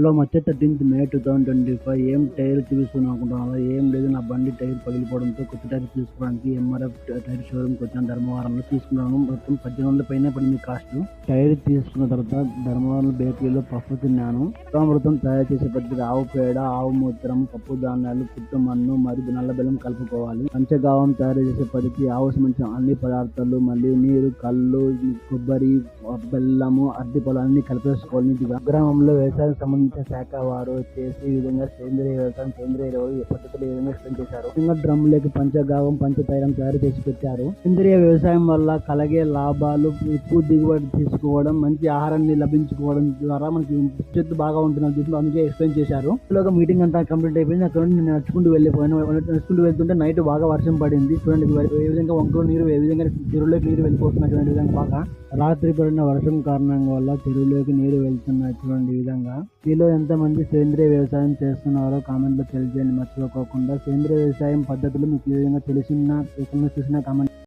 లో మచ్చ tenth May two thousand twenty five ఏం టైర్ చూపిస్తున్నాను అనుకుంటున్నాను ఏం లేదు. బండి టైర్ పగిలిపోవడంతో కొత్త టైర్ తీసుకోవడానికి ఎంఆర్ఎఫ్ టైర్ షోరూమ్కి వచ్చాను. ధర్మవరంలో తీసుకున్నాను. మొత్తం పద్దెనిమిది వందల పైన పడింది కాస్ట్. టైర్ తీసుకున్న తర్వాత ధర్మవరం బేకరీలో పప్పు తిన్నాను. అమృతం తయారు చేసే పద్ధతి ఆవు పేడ ఆవు మూత్రం పప్పు ధాన్యాలు పుట్టు మన్ను మరియు నల్ల బెల్లం కలుపుకోవాలి. పంచగావం తయారు చేసే పద్ధతి ఆవు సంబంధించిన అన్ని పదార్థాలు మళ్ళీ నీరు కళ్ళు కొబ్బరి బెల్లము అరటి పొలాన్ని కలిపేసుకోవాలి నీటిగా. గ్రామంలో వ్యవసాయం సంబంధించిన శాఖ వారు వచ్చేసి విధంగా సేంద్రియ వ్యవసాయం సేంద్రియ ఎరువులు పద్ధతులు ఈ విధంగా ఎక్స్ప్లెయిన్ చేశారు. ఇంకా డ్రమ్ములకి పంచగావం పంచతైలం తయారు చేసి పెట్టారు. ఇంద్రియ వ్యవసాయం వల్ల కలిగే లాభాలు ఎక్కువ దిగుబడి తీసుకోవడం మంచి ఆహారాన్ని లభించుకోవడం ద్వారా మనకి భవిష్యత్తు బాగా ఉంటుంది ఉద్దేశంతో అందుకే ఎక్స్ప్లెయిన్ చేశారు. ఇలాగ మీటింగ్ అంతా కంప్లీట్ అయిపోయింది. అక్కడ నుండి నేను నడుచుకుంటూ వెళ్ళిపోయాను. నడుచుకుంటూ వెళ్తుంటే నైట్ బాగా వర్షం పడింది. చూడండి ఏ విధంగా వంకలో నీరు ఏ విధంగా చెరువులోకి నీరు వెళ్ళిపోతున్నాయి చూడండి విధంగా బాగా రాత్రి పడిన వర్షం కారణంగా వల్ల చెరువులోకి నీరు వెళ్తున్నాయి చూడండి ఈ విధంగా. మీలో ఎంతమంది సేంద్రియ వ్యవసాయం చేస్తున్నారో కామెంట్లో తెలియజేయండి. మర్చిపోకుండా సేంద్రియ వ్యవసాయం పద్ధతులు మీకు ఈ విధంగా తెలిసిన చూసిన కామెంట్